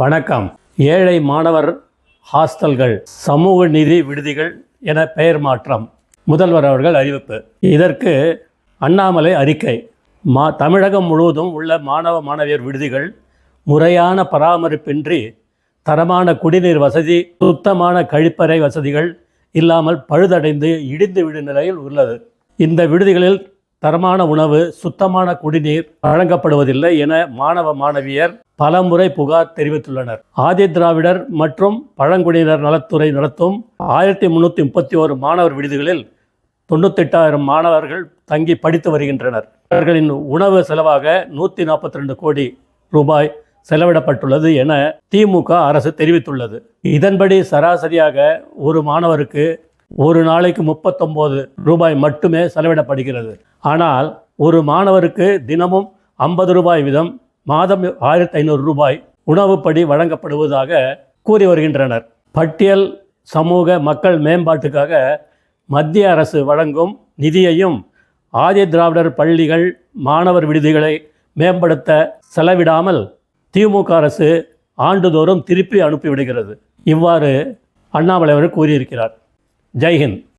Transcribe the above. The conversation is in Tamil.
வணக்கம். ஏழை மாணவர் ஹாஸ்டல்கள் சமூக நிதி விடுதிகள் என பெயர் மாற்றம். முதல்வர் அவர்கள் அறிவிப்பு. இதற்கு அண்ணாமலை அறிக்கை. மா தமிழகம் முழுவதும் உள்ள மாணவ மாணவியர் விடுதிகள் முறையான பராமரிப்பின்றி தரமான குடிநீர் வசதி சுத்தமான கழிப்பறை வசதிகள் இல்லாமல் பழுதடைந்து இடிந்து விடும் நிலையில் உள்ளது. இந்த விடுதிகளில் தரமான உணவு சுத்தமான குடிநீர் வழங்கப்படுவதில்லை என மாணவ மாணவியர் பலமுறை புகார் தெரிவித்துள்ளனர். ஆதி திராவிடர் மற்றும் பழங்குடியினர் நலத்துறை நடத்தும் ஆயிரத்தி முந்நூற்றி முப்பத்தி ஓரு மாணவர் விடுதிகளில் தொண்ணூத்தெட்டாயிரம் மாணவர்கள் தங்கி படித்து வருகின்றனர். அவர்களின் உணவு செலவாக நூற்றி நாற்பத்தி ரெண்டு கோடி ரூபாய் செலவிடப்பட்டுள்ளது என திமுக அரசு தெரிவித்துள்ளது. இதன்படி சராசரியாக ஒரு மாணவருக்கு ஒரு நாளைக்கு முப்பத்தொம்போது ரூபாய் மட்டுமே செலவிடப்படுகிறது. ஆனால் ஒரு மாணவருக்கு தினமும் ஐம்பது ரூபாய் வீதம் மாதம் ஆயிரத்தி ஐநூறு ரூபாய் உணவுப்படி வழங்கப்படுவதாக கூறி வருகின்றனர். பட்டியல் சமூக மக்கள் மேம்பாட்டுக்காக மத்திய அரசு வழங்கும் நிதியையும் ஆதி திராவிடர் பள்ளிகள் மாணவர் விடுதிகளை மேம்படுத்த செலவிடாமல் திமுக அரசு ஆண்டுதோறும் திருப்பி அனுப்பிவிடுகிறது. இவ்வாறு அண்ணாமலை அவர்கள் கூறியிருக்கிறார். जय हिंद।